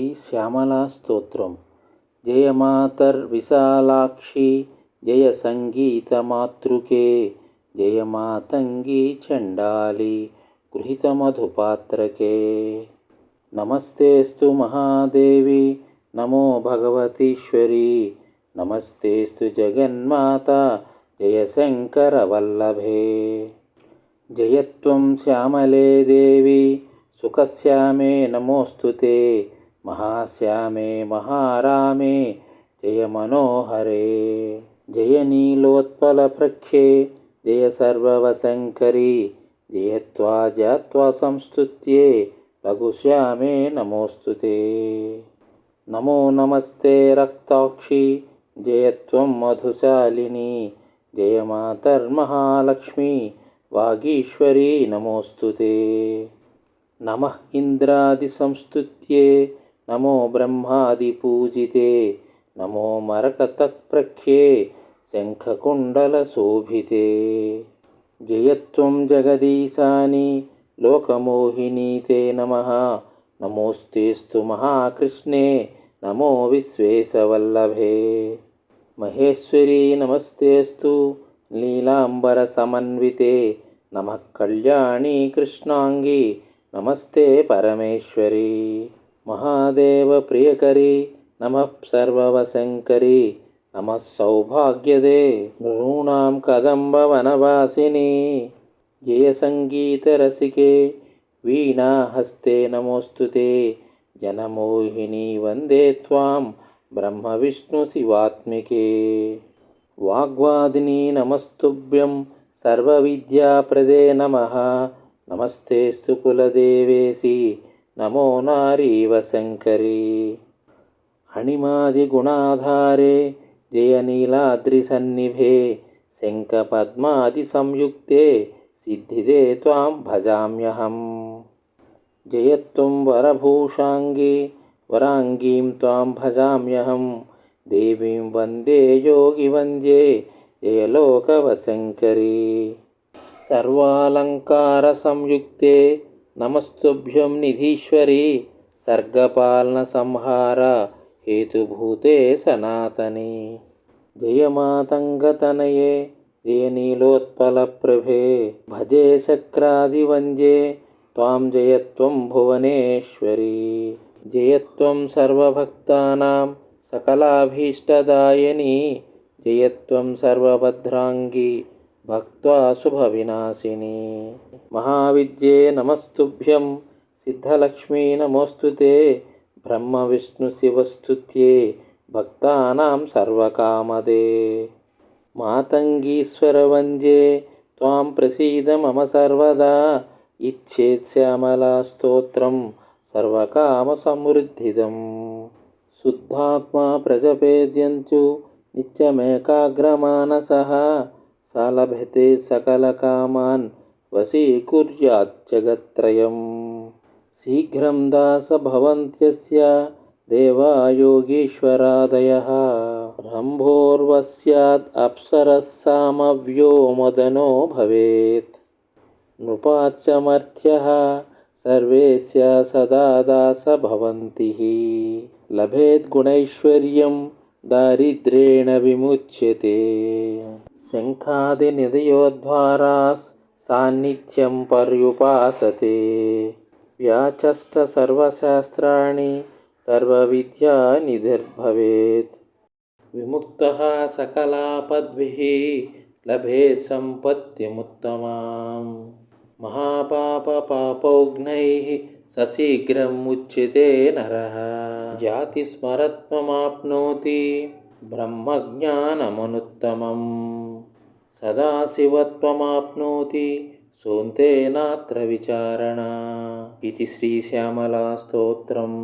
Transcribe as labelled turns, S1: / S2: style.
S1: శ్రీ శ్యామలా స్తోత్రం. జయమాతర్ విశాలాక్షి జయ సంగీత మాతృకే జయమాతంగి చండాలి గృహీతమధుపాత్రకే నమస్తేస్తు మహాదేవి నమో భగవతీశ్వరి. నమస్తేస్తు జగన్మాత జయశంకరవల్లభే జయత్వం శ్యామలే దేవి సుఖశ్యామే నమోస్తు महाश्यामे महारामे जय मनोहरे। जय सर्ववशङ्करी जयत्वा जयत्वा संस्तुत्ये लघुश्यामे नमोऽस्तु ते। नमो नमस्ते रक्ताक्षि जयत्वं मधुशालिनी जय मातर्महालक्ष्मी वागीश्वरी नमोऽस्तु ते। नमः इन्द्रादिसंस्तुत्ये నమో బ్రహ్మాదిపూజితే నమో మరకతఃప్రఖ్యే శంఖకుండలశోభితే జయత్వం జగదీశాని లోకమోహిని తే నమ. నమోస్తేస్తు మహాకృష్ణే నమో విశ్వేశవల్లభే. మహేశ్వరీ నమస్తేస్తు నీలాంబరసమన్వితే నమ కళ్యాణీ కృష్ణాంగి నమస్తే పరమేశ్వరీ. महादेवप्रियकरी नमः सर्ववशङ्करी नमः सौभाग्यदे नॄणां कदम्बवनवासिनी जयसङ्गीतरसिके वीणाहस्ते नमोऽस्तु ते जनमोहिनी वन्दे त्वां ब्रह्मविष्णुशिवात्मिके वाग्वादिनी नमस्तुभ्यं सर्वविद्याप्रदे नमः नमस्तेस्तु कुलदेवेसि नमो नारीवशङ्करी अणिमादिगुणाधारे जयनीलाद्रिसन्निभे शङ्खपद्मादिसंयुक्ते सिद्धिदे त्वां भजाम्यहम्। जयत्वं वरभूषाङ्गी वराङ्गीं त्वां भजाम्यहं देवीं वन्दे योगिवन्द्ये जयलोकवशङ्करी। सर्वालङ्कारसंयुक्ते నమస్తుభ్యం నిధీశ్వరి సర్గపాలన సంహార హేతుభూతే సనాతని. జయమాతంగతనయే జయనీలోత్పల ప్రభే భజే శక్రాదివంజే త్వాం జయత్వం భువనేశ్వరి. జయత్వం సర్వభక్తానాం సకలాభీష్టదాయని జయత్వం సర్వభద్రాంగి భక్వాశుభవినాశిని మహావిద్యే నమస్తుభ్యం సిద్ధలక్ష్మీ నమోస్తు బ్రహ్మ విష్ణు శివస్తుత్యే భక్తానాం సర్వకామదే మాతంగీశ్వర వందే త్వాం ప్రసీద మమ సర్వదా ఇచ్చేత్ స్తోత్రం సర్వకామ సమృద్ధిదం శుద్ధాత్మా ప్రజపేద్యంతు నిత్యమేకాగ్రమానస स लभते सकलकामान् वशीकुर्यात् शीघ्रं दासभवन्त्यस्य देवा योगीश्वरादयः रम्भोर्वस्यात् अप्सरः सामव्यो मदनो भवेत्। नृपाच्चमर्थ्यः सर्वेस्य सदा दास भवन्ति लभेद्गुणैश्वर्यं दारिद्र्येण विमुच्यते शङ्खादिनिधयोद्वारास् सान्निध्यं पर्युपासते व्याचष्टसर्वशास्त्राणि सर्वविद्यानिधिर्भवेत् विमुक्तः सकलापद्भिः लभेत् सम्पत्तिमुत्तमां महापापपापौघ्नैः सशीघ्रम् उच्यते नरः जातिस्मरत्वमाप्नोति ब्रह्मज्ञानमनुत्तमम् सदाशिवत्वमाप्नोति सोऽन्ते नात्र विचारणा इति श्रीश्यामलास्तोत्रम्